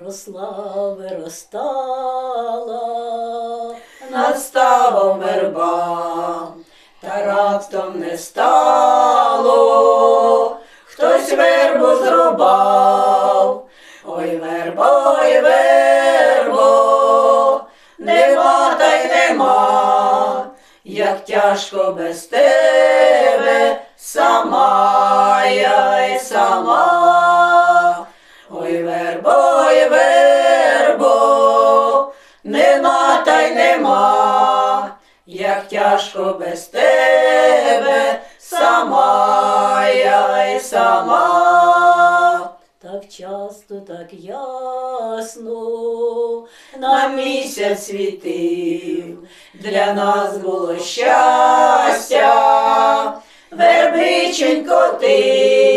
Росла виростала, над ставом верба, та раптом не стало, хтось вербу зрубав, ой вербо, ой вербо, нема та й нема, як тяжко без тебе, вербо, нема та й нема, як тяжко без тебе, сама я й сама. так часто, так ясно, На місяць світив, для нас було щастя, вербиченько ти,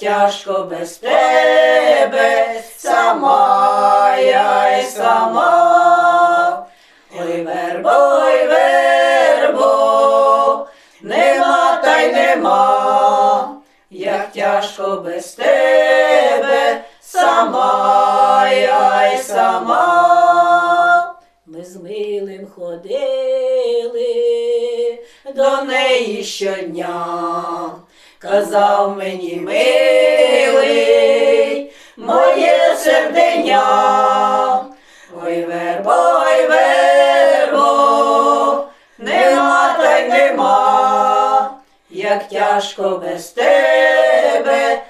тяжко без тебе, сама я й сама. Ой вербо, ой вербо, нема та й нема, як тяжко без тебе, сама я й сама. ми з милим ходили, До неї щодня казав мені милий, моє серденя. Ой вербо, ой вербо, нема та й нема, як тяжко без тебе,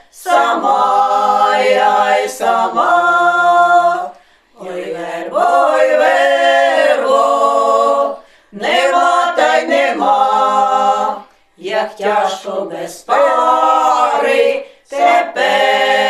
як тяжко без пари тебе.